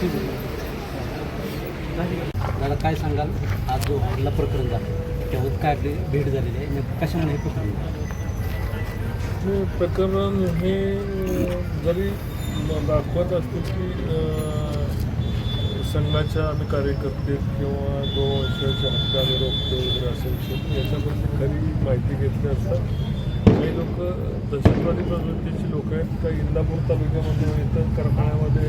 ठीक मला काय सांगाल? आज जो हल्ला प्रकरण झालं तेव्हा काय आपली भेट झालेली आहे? नेमकं कशामुळे हे प्रकरण झालं? हे प्रकरण हे जरी म- दाखवत असतील की संघाच्या आम्ही कार्यकर्ते किंवा जो हत्या आम्ही रोखतो वगैरे असेल विषय याच्याबद्दल खरी माहिती घेतली असतात काही लोक दहशतवादी प्रवृत्तीची लोक आहेत काही इंदापूर तालुक्यामध्ये इतर करमाळ्यामध्ये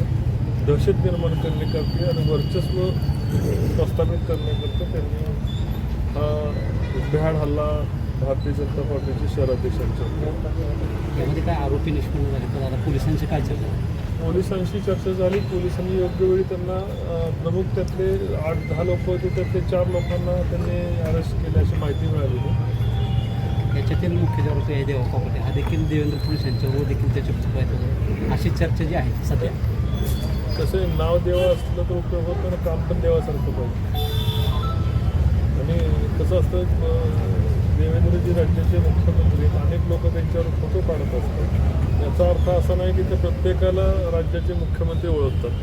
दहशत निर्माण करण्याकरता आणि वर्चस्व प्रस्थापित करण्याकरता त्यांनी हा भ्याड हल्ला भारतीय जनता पार्टीचे शहराध्यक्षांचा यामध्ये काय आरोपी निष्पन्न झाले? पोलिसांची काय चर्चा? पोलिसांशी चर्चा झाली. पोलिसांनी योग्य वेळी त्यांना प्रमुख त्यातले आठ दहा लोक होते. त्यातले चार लोकांना त्यांनी अरेस्ट केले अशी माहिती मिळालेली. याच्यातील मुख्य जे आरोपी आहे देवा हा देखील देवेंद्र फडणवीस यांच्यावर देखील त्याचे आहेत अशी चर्चा जी आहे सध्या. कसं आहे, नाव देवा असलं तर उपयोग होतो आणि काम पण देवासारखं पाहिजे. आणि कसं असतं देवेंद्रजी राज्याचे मुख्यमंत्री. अनेक लोक त्यांच्यावर फोटो काढत असतात. याचा अर्थ असा नाही की ते प्रत्येकाला राज्याचे मुख्यमंत्री ओळखतात.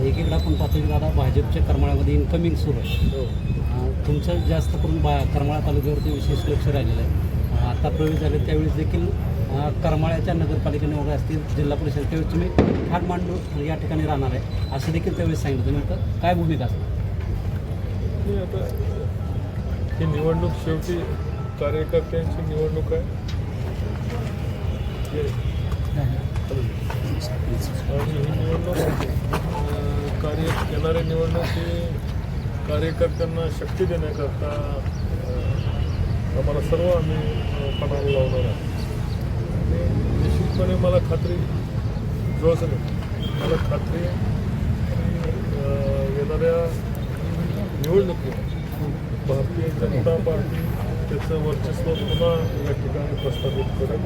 एकीकडे आपण पाहतो की दादा भाजपच्या करमाळ्यामध्ये इन्कमिंग सुरू आहे हो तुमचं जास्त करून बा करमाळा तालुक्यावरती विशेष लक्ष राहिलेलं आहे. आता प्रवेश झाले त्यावेळेस देखील करमाळ्याच्या नगरपालिकेने वगैरे असतील जिल्हा परिषद त्यावेळेस तुम्ही ठाक मांडू या ठिकाणी राहणार आहे असं देखील त्यावेळेस सांगितलं तुम्ही काय भूमिका असणार? ही आता ही निवडणूक शेवटी कार्यकर्त्यांची निवडणूक आहे. आणि ही निवडणूक कार्य येणारी निवडणूक ही कार्यकर्त्यांना शक्ती देण्याकरता आम्हाला सर्व आम्ही पणाला लावणार आहे निश्चितपणे मला खात्री जोच नाही मला खात्री येणाऱ्या निवडणुकीत भारतीय जनता पार्टी त्याचं वर्चस्व पुन्हा या ठिकाणी प्रस्थापित करेल.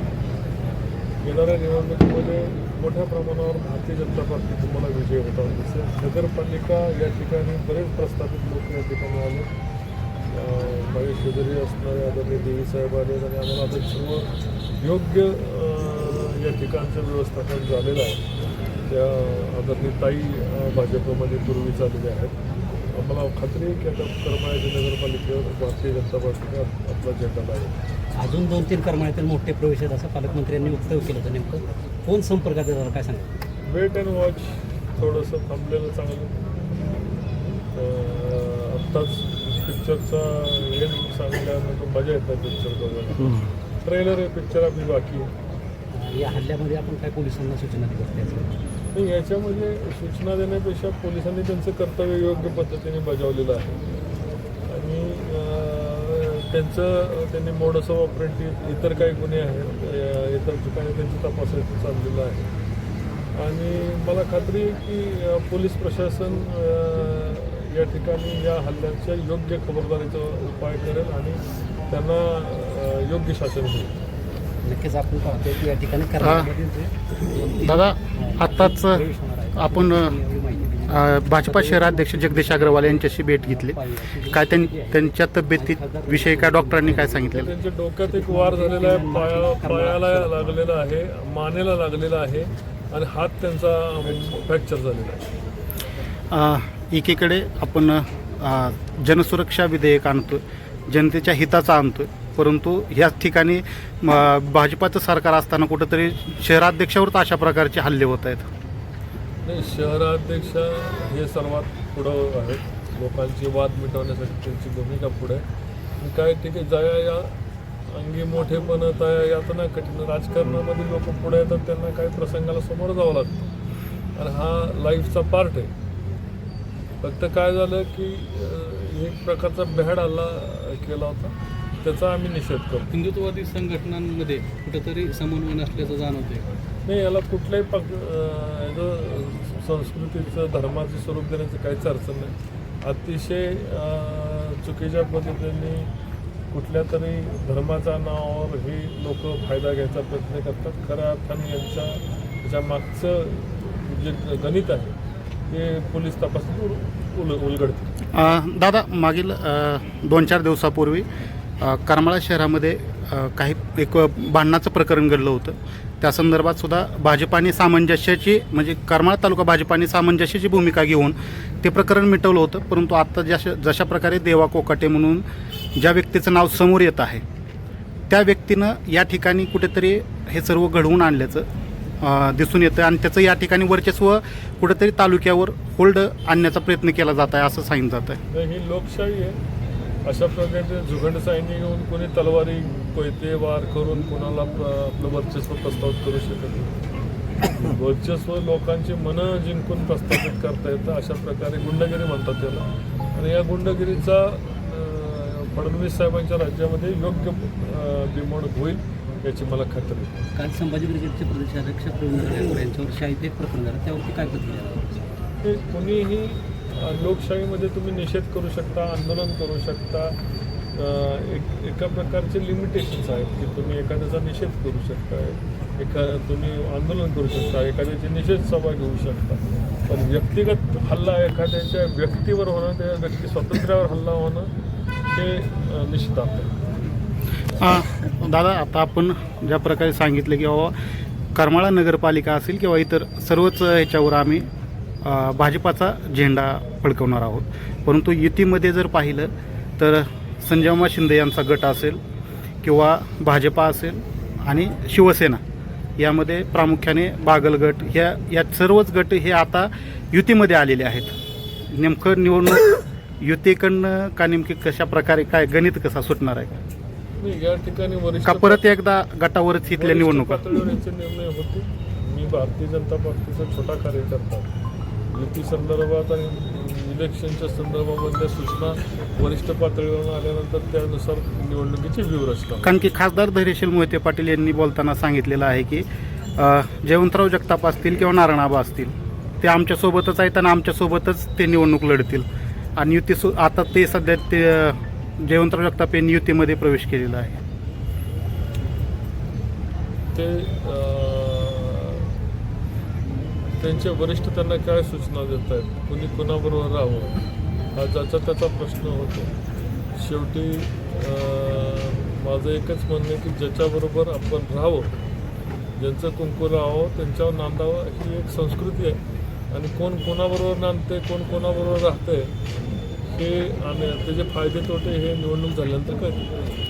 येणाऱ्या निवडणुकीमध्ये मोठ्या प्रमाणावर भारतीय जनता पार्टी तुम्हाला विजय होताना दिसेल. नगरपालिका या ठिकाणी बरेच प्रस्थापित लोक या ठिकाणी आले. चौधरी असणारे आदरणीय देवीसाहेब आले आणि आम्हाला आता सर्व योग्य या ठिकाणचं व्यवस्थापन झालेलं आहे. त्या आदरणीय ताई भाजपमध्ये पूर्वी चाललेल्या आहेत. आम्हाला खात्री आहे की आता करमाळ्याच्या नगरपालिकेवर भारतीय जनता पार्टीने आप- आपला झेंडा लागेल. अजून दोन तीन करमाळ्यातील मोठे प्रवेश आहेत असं पालकमंत्र्यांनी वक्तव्य केलं होतं नेमकं. कोण संपर्कात येणार काय सांगा वेट अँड वॉच थोडंसं थांबलेलं चांगलं. आत्ताच पिक्चरचा एंड सांगल्यानंतर मजा येतात पिक्चर बघायला ट्रेलर आहे पिक्चर आपली बाकी आहे या हल्ल्यामध्ये आपण काय पोलिसांना सूचना दिली नाही याच्यामध्ये सूचना देण्यापेक्षा पोलिसांनी त्यांचं कर्तव्य योग्य पद्धतीने बजावलेलं आहे आणि त्यांचं त्यांनी मोडस ऑफ ऑपरेटिव इतर काही गुन्हे आहेत इतर ठिकाणी त्यांचं तपासायचं चाललेलं आहे आणि मला खात्री आहे की पोलीस प्रशासन या ठिकाणी या हल्ल्यांच्या योग्य खबरदारीचा उपाय करेल आणि त्यांना योग्य शासन होईल. नक्कीच आपण पाहतोय की या ठिकाणी दादा आत्ताच आपण भाजपा शहराध्यक्ष जगदीश अग्रवाल यांच्याशी भेट घेतली. काय त्यां त्यांच्या तब्येती विषयी काय डॉक्टरांनी काय सांगितलेलं? त्यांच्या डोक्यात एक वार झालेला आहे पाया पायाला लागलेला आहे मानेला लागलेला आहे आणि हात त्यांचा फ्रॅक्चर झालेला आहे. एकीकडे आपण जनसुरक्षा विधेयक आणतो जनतेच्या हिताचा आणतो परंतु ह्याच ठिकाणी भाजपाचं सरकार असताना कुठंतरी शहराध्यक्षावरच अशा प्रकारचे हल्ले होत आहेत. नाही शहराध्यक्ष हे सर्वात पुढं आहेत. लोकांचे वाद मिटवण्यासाठी त्यांची भूमिका पुढे काय ठीक आहे जया या अंगी मोठेपण तया यातनं नाही कठीण राजकारणामध्ये लोक पुढे येतात त्यांना काही प्रसंगाला समोर जावं लागतं. आणि हा लाईफचा पार्ट आहे. फक्त काय झालं की एक प्रकारचा बॅड हल्ला केला होता. त्याचा आम्ही निषेध करतो. हिंदुत्ववादी संघटनांमध्ये कुठेतरी समन्वय नसल्याचं जाणवते नाही याला कुठल्याही पक संस्कृतीचं धर्माचं स्वरूप देण्याचं काहीच अडचण नाही. अतिशय चुकीच्या पद्धतीने कुठल्या तरी धर्माच्या नावावर हे लोक फायदा घ्यायचा प्रयत्न करतात. खऱ्या अर्थाने यांच्या याच्या मागचं जे गणित आहे ते पोलीस तपास उल उल दादा मागील अ, दोन चार दिवसापूर्वी अ, करमाळा शहरामध्ये अ, काही एक भांडणाचं प्रकरण घडलं होतं. त्या संदर्भात सुद्धा भाजपाने सामंजस्याची म्हणजे करमाळा तालुका भाजपाने सामंजस्याची भूमिका घेऊन ते प्रकरण मिटवलं होतं. परंतु आत्ता जशा जशा प्रकारे देवा कोकाटे म्हणून ज्या व्यक्तीचं नाव समोर येत आहे त्या व्यक्तीनं या ठिकाणी कुठेतरी हे सर्व घडवून आणल्याचं दिसून येतं आणि त्याचं या ठिकाणी वर्चस्व कुठेतरी तालुक्यावर होल्ड आणण्याचा प्रयत्न केला जात आहे असं सांगितलं जात आहे. तर ही लोकशाही आहे. अशा प्रकारे झुगंडसाईंनी येऊन कोणी तलवारी कोयते वार करून कोणाला आपलं वर्चस्व प्रस्तावित करू शकत नाही. वर्चस्व लोकांची मनं जिंकून प्रस्थापित करता येतं अशा प्रकारे गुंडगिरी म्हणतात त्याला. आणि या गुंडगिरीचा फडणवीस साहेबांच्या राज्यामध्ये योग्य बिमोड होईल. याची मला खात्री आहे. काल संभाजी ब्रिगेडचे प्रदेशाध्यक्ष प्रवीण यांच्यावर शाहीत एक प्रकरण झालं. त्यावरती काय प्रतिक्रिया हे कुणीही लोकशाहीमध्ये तुम्ही निषेध करू शकता आंदोलन करू शकता. एक एका प्रकारचे लिमिटेशन्स आहेत की तुम्ही एखाद्याचा निषेध करू शकता एका तुम्ही आंदोलन करू शकता एखाद्याची निषेध सभा घेऊ शकता. पण व्यक्तिगत हल्ला एखाद्याच्या व्यक्तीवर होणं त्या व्यक्ती स्वातंत्र्यावर हल्ला होणं हे निश्चित आहे. दादा आता आपण ज्या प्रकारे सांगितलं की बाबा करमाळा नगरपालिका असेल किंवा इतर सर्वच ह्याच्यावर आम्ही भाजपाचा झेंडा फडकवणार आहोत. परंतु युतीमध्ये जर पाहिलं तर संजयमा शिंदे यांचा गट असेल किंवा भाजपा असेल आणि शिवसेना यामध्ये प्रामुख्याने बागल गट ह्या या सर्वच गट हे आता युतीमध्ये आलेले आहेत. नेमकं निवडणूक युतीकडनं का नेमकी कशा प्रकारे काय गणित कसा सुटणार आहे? नाही, या ठिकाणी वरिष्ठ का परत एकदा गटावरच इथल्या वरिष्ठ निवडणुका? पातळीवर याचे निर्णय होते. मी भारतीय जनता पार्टीचा छोटा कार्यकर्ता. युती संदर्भात आणि इलेक्शनच्या संदर्भामधल्या सूचना वरिष्ठ पातळीवर आल्यानंतर त्यानुसार निवडणुकीची व्यूहरचना कारण की खासदार धैर्यशील मोहिते पाटील यांनी बोलताना सांगितलेलं आहे की अ, जयवंतराव जगताप असतील किंवा नारायणाबा असतील ते आमच्यासोबतच आहेत आणि आमच्यासोबतच ते निवडणूक लढतील. आणि युती सु आता ते सध्या ते अ, जयवंतराव जगताप यांनी युतीमध्ये प्रवेश केलेला आहे. ते त्यांच्या त्यांचे वरिष्ठ त्यांना काय सूचना देत आहेत कुणी कुणाबरोबर राहावं? हा ज्याचा त्याचा प्रश्न होतो. शेवटी माझं एकच म्हणणं आहे की ज्याच्याबरोबर आपण राहावं ज्यांचं कुंकू राहावं त्यांच्यावर नांदावं ही एक संस्कृती आहे. आणि कोण कोणाबरोबर नांदते कोण कोणाबरोबर राहते हे आणि त्याचे फायदे तोटे हे निवडणूक झाल्यानंतर कळतील.